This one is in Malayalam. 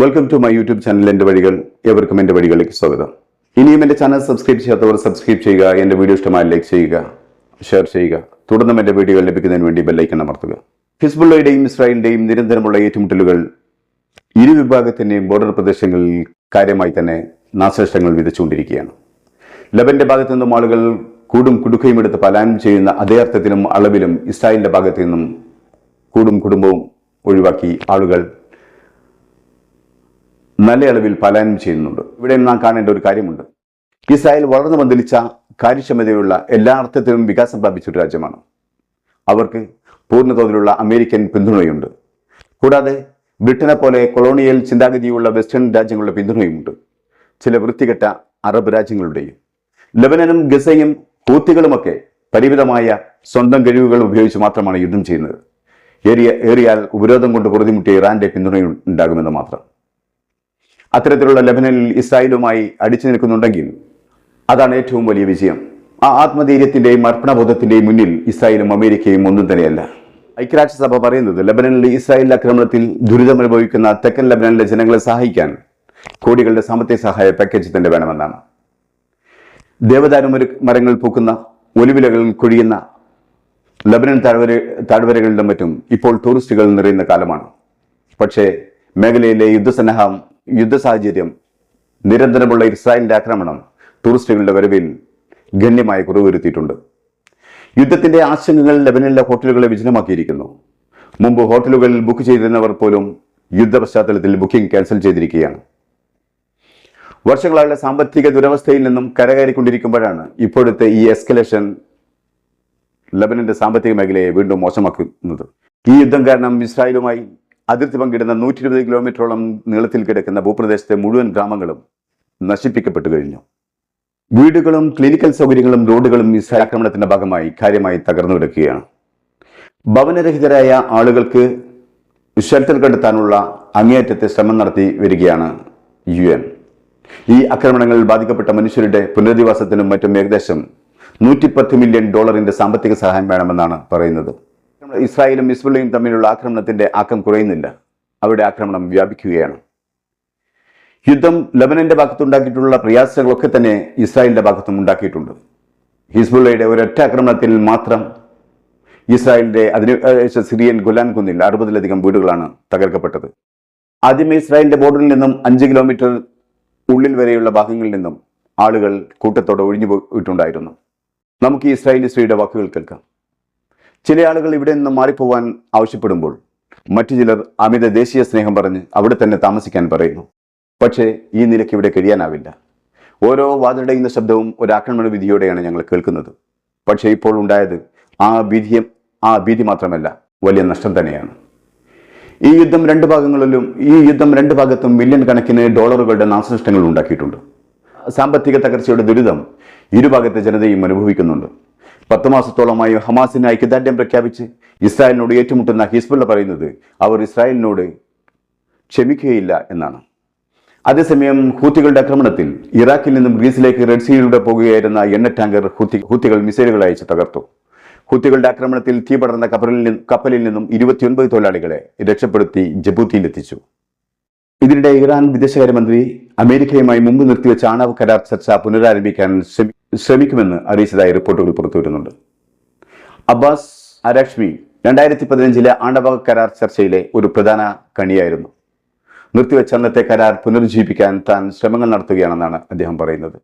Welcome to my YouTube channel എന്റെ വഴികൾ എവർക്കും എന്റെ വഴികളിലേക്ക് സ്വാഗതം. ഇനിയും എന്റെ ചാനൽ സബ്സ്ക്രൈബ് ചെയ്യാത്തവർ സബ്സ്ക്രൈബ് ചെയ്യുക എന്റെ വീഡിയോ ഇഷ്ടമായി ലൈക്ക് ചെയ്യുക ഷെയർ ചെയ്യുക. തുടർന്നും എന്റെ വീഡിയോകൾ ലഭിക്കുന്നതിന് വേണ്ടി ബെല്ലൈക്കൺ അമർത്തുക. ഹിസ്ബുള്ളയുടെയും ഇസ്രായേലിന്റെയും നിരന്തരമുള്ള ഏറ്റുമുട്ടലുകൾ ഇരു വിഭാഗത്തിന്റെയും ബോർഡർ പ്രദേശങ്ങളിൽ കാര്യമായി തന്നെ നാശനഷ്ടങ്ങൾ വിതച്ചുകൊണ്ടിരിക്കുകയാണ്. ലബന്റെ ഭാഗത്തു നിന്നും ആളുകൾ കൂടും കുടുക്കയും എടുത്ത് പലായനം ചെയ്യുന്ന അതേ അർത്ഥത്തിലും അളവിലും ഇസ്രായേലിന്റെ ഭാഗത്തു നിന്നും കൂടും കുടുംബവും ഒഴിവാക്കി ആളുകൾ നല്ല അളവിൽ പലായനം ചെയ്യുന്നുണ്ട്. ഇവിടെ നാം കാണേണ്ട ഒരു കാര്യമുണ്ട്. ഇസ്രായേൽ വളർന്നു പന്തലിച്ച കാര്യക്ഷമതയുള്ള എല്ലാ അർത്ഥത്തിലും വികാസം പ്രാപിച്ച ഒരു രാജ്യമാണ്. അവർക്ക് പൂർണതോതിലുള്ള അമേരിക്കൻ പിന്തുണയുണ്ട്. കൂടാതെ ബ്രിട്ടനെ പോലെ കൊളോണിയൽ ചിന്താഗതിയുള്ള വെസ്റ്റേൺ രാജ്യങ്ങളുടെ പിന്തുണയുമുണ്ട്. ചില വൃത്തികെട്ട അറബ് രാജ്യങ്ങളുടെയും ലബനനും ഗസയും ഹൂത്തികളുമൊക്കെ പരിമിതമായ സ്വന്തം കഴിവുകൾ ഉപയോഗിച്ച് മാത്രമാണ് യുദ്ധം ചെയ്യുന്നത്. ഏറിയ ഏറിയാൽ ഉപരോധം കൊണ്ട് പൊറുതിമുട്ടിയ ഇറാന്റെ പിന്തുണയുണ്ടാകുമെന്ന് മാത്രം. അത്തരത്തിലുള്ള ലബനനിൽ ഇസ്രായേലുമായി അടിച്ചു നിൽക്കുന്നുണ്ടെങ്കിൽ അതാണ് ഏറ്റവും വലിയ വിജയം. ആ ആത്മധൈര്യത്തിന്റെയും അർപ്പണബോധത്തിന്റെയും മുന്നിൽ ഇസ്രായേലും അമേരിക്കയും ഒന്നും തന്നെയല്ല. ഐക്യരാഷ്ട്രസഭ പറയുന്നത് ലബനനിൽ ഇസ്രായേൽ ആക്രമണത്തിൽ ദുരിതമനുഭവിക്കുന്ന തെക്കൻ ലബനനിലെ ജനങ്ങളെ സഹായിക്കാൻ കോടികളുടെ സാമ്പത്തിക സഹായ പാക്കേജ് തന്നെ വേണമെന്നാണ്. ദേവദാരു മരങ്ങൾ പൂക്കുന്ന ഒലിവിലകളിൽ കൊഴിയുന്ന ലബനൻ താഴ്വര താഴ്വരകളിലും മറ്റും ഇപ്പോൾ ടൂറിസ്റ്റുകൾ നിറയുന്ന കാലമാണ്. പക്ഷേ മേഖലയിലെ യുദ്ധസന്നാഹം യുദ്ധ സാഹചര്യം നിരന്തരമുള്ള ഇസ്രായേലിന്റെ ആക്രമണം ടൂറിസ്റ്റുകളുടെ വരവിൽ ഗണ്യമായ കുറവ് വരുത്തിയിട്ടുണ്ട് യുദ്ധത്തിന്റെ ആശങ്കകൾ ലബനനിലെ ഹോട്ടലുകളെ വിജനമാക്കിയിരിക്കുന്നു. മുമ്പ് ഹോട്ടലുകളിൽ ബുക്ക് ചെയ്തിരുന്നവർ പോലും യുദ്ധ പശ്ചാത്തലത്തിൽ ബുക്കിംഗ് ക്യാൻസൽ ചെയ്തിരിക്കുകയാണ്. വർഷങ്ങളായുള്ള സാമ്പത്തിക ദുരവസ്ഥയിൽ നിന്നും കരകയറിക്കൊണ്ടിരിക്കുമ്പോഴാണ് ഇപ്പോഴത്തെ ഈ എസ്കലേഷൻ ലബനന്റെ സാമ്പത്തിക മേഖലയെ വീണ്ടും മോശമാക്കുന്നത്. ഈ യുദ്ധം കാരണം ഇസ്രായേലുമായി അതിർത്തി പങ്കിടുന്ന നൂറ്റി ഇരുപത് കിലോമീറ്ററോളം നീളത്തിൽ കിടക്കുന്ന ഭൂപ്രദേശത്തെ മുഴുവൻ ഗ്രാമങ്ങളും നശിപ്പിക്കപ്പെട്ടു കഴിഞ്ഞു. വീടുകളും ക്ലിനിക്കൽ സൗകര്യങ്ങളും റോഡുകളും ഇസ്രായേൽ ആക്രമണത്തിന്റെ ഭാഗമായി കാര്യമായി തകർന്നു കിടക്കുകയാണ്. ഭവനരഹിതരായ ആളുകൾക്ക് ഷെൽട്ടർ കണ്ടെത്താനുള്ള അങ്ങേയറ്റത്തെ ശ്രമം നടത്തി വരികയാണ് യു എൻ. ഈ ആക്രമണങ്ങളിൽ ബാധിക്കപ്പെട്ട മനുഷ്യരുടെ പുനരധിവാസത്തിനും മറ്റും ഏകദേശം നൂറ്റിപ്പത്ത് മില്യൺ ഡോളറിന്റെ സാമ്പത്തിക സഹായം വേണമെന്നാണ് പറയുന്നത്. ഇസ്രായേലും ഇസ്ബുള്ളയും തമ്മിലുള്ള ആക്രമണത്തിന്റെ ആക്കം കുറയുന്നില്ല. അവരുടെ ആക്രമണം വ്യാപിക്കുകയാണ്. യുദ്ധം ലബനന്റെ ഭാഗത്തുണ്ടാക്കിയിട്ടുള്ള പ്രയാസങ്ങളൊക്കെ തന്നെ ഇസ്രായേലിന്റെ ഭാഗത്തും ഉണ്ടാക്കിയിട്ടുണ്ട്. ഹിസ്ബുള്ളയുടെ ഒരൊറ്റ ആക്രമണത്തിൽ മാത്രം ഇസ്രായേലിന്റെ അതിന് സിറിയൻ ഗുലാൻ കുന്നിൽ അറുപതിലധികം വീടുകളാണ് തകർക്കപ്പെട്ടത്. ആദ്യമേ ഇസ്രായേലിന്റെ ബോർഡറിൽ നിന്നും അഞ്ച് കിലോമീറ്റർ ഉള്ളിൽ വരെയുള്ള ഭാഗങ്ങളിൽ നിന്നും ആളുകൾ കൂട്ടത്തോടെ ഒഴിഞ്ഞു പോയിട്ടുണ്ടായിരുന്നു. നമുക്ക് ഇസ്രായേലി സ്ത്രീയുടെ വാക്കുകൾ കേൾക്കാം. ചില ആളുകൾ ഇവിടെ നിന്ന് മാറിപ്പോവാൻ ആവശ്യപ്പെടുമ്പോൾ മറ്റു ചിലർ അമിത ദേശീയ സ്നേഹം പറഞ്ഞ് അവിടെ തന്നെ താമസിക്കാൻ പറയുന്നു. പക്ഷേ ഈ നിലയ്ക്ക് ഇവിടെ കഴിയാനാവില്ല. ഓരോ വാതിലടയുന്ന ശബ്ദവും ഒരു ആക്രമണ വിധിയോടെയാണ് ഞങ്ങൾ കേൾക്കുന്നത്. പക്ഷേ ഇപ്പോൾ ഉണ്ടായത് ആ ഭീതിയും ആ ഭീതി മാത്രമല്ല വലിയ നഷ്ടം തന്നെയാണ്. ഈ യുദ്ധം രണ്ട് ഭാഗങ്ങളിലും ഈ യുദ്ധം രണ്ട് ഭാഗത്തും മില്യൺ കണക്കിന് ഡോളറുകളുടെ നാശനഷ്ടങ്ങൾ ഉണ്ടാക്കിയിട്ടുണ്ട്. സാമ്പത്തിക തകർച്ചയുടെ ദുരിതം ഇരുഭാഗത്തെ ജനതയും അനുഭവിക്കുന്നുണ്ട്. പത്ത് മാസത്തോളമായി ഹമാസിന് ഐക്യദാർഢ്യം പ്രഖ്യാപിച്ച് ഇസ്രായേലിനോട് ഏറ്റുമുട്ടുന്ന ഹിസ്ബുള്ള പറയുന്നത് അവർ ഇസ്രായേലിനോട് ക്ഷമിക്കുകയില്ല എന്നാണ്. അതേസമയം ഹൂത്തികളുടെ ആക്രമണത്തിൽ ഇറാഖിൽ നിന്നും ഗ്രീസിലേക്ക് റെഡ് സീയിലൂടെ പോകുകയായിരുന്ന എണ്ണ ടാങ്കർ ഹൂത്തി ഹൂത്തികൾ മിസൈലുകൾ അയച്ച് തകർത്തു. ഹൂത്തികളുടെ ആക്രമണത്തിൽ തീ പടർന്ന കപ്പലിൽ നിന്നും കപ്പലിൽ നിന്നും ഇരുപത്തിയൊൻപത് തൊഴിലാളികളെ രക്ഷപ്പെടുത്തി ജബൂത്തിയിലെത്തിച്ചു. ഇതിനിടെ ഇറാൻ വിദേശകാര്യമന്ത്രി അമേരിക്കയുമായി മുമ്പ് നിർത്തിവെച്ച ആണവ കരാർ ചർച്ച പുനരാരംഭിക്കാൻ ശ്രമി- ശ്രമിക്കുമെന്ന് അറിയിച്ചതായി റിപ്പോർട്ടുകൾ പുറത്തുവരുന്നുണ്ട് അബ്ബാസ് അരാഷ്മി രണ്ടായിരത്തി പതിനഞ്ചിലെ ആണവ കരാർ ചർച്ചയിലെ ഒരു പ്രധാന കണിയായിരുന്നു. നിർത്തിവെച്ച അന്നത്തെ കരാർ പുനരുജ്ജീവിപ്പിക്കാൻ താൻ ശ്രമങ്ങൾ നടത്തുകയാണെന്നാണ് അദ്ദേഹം പറയുന്നത്.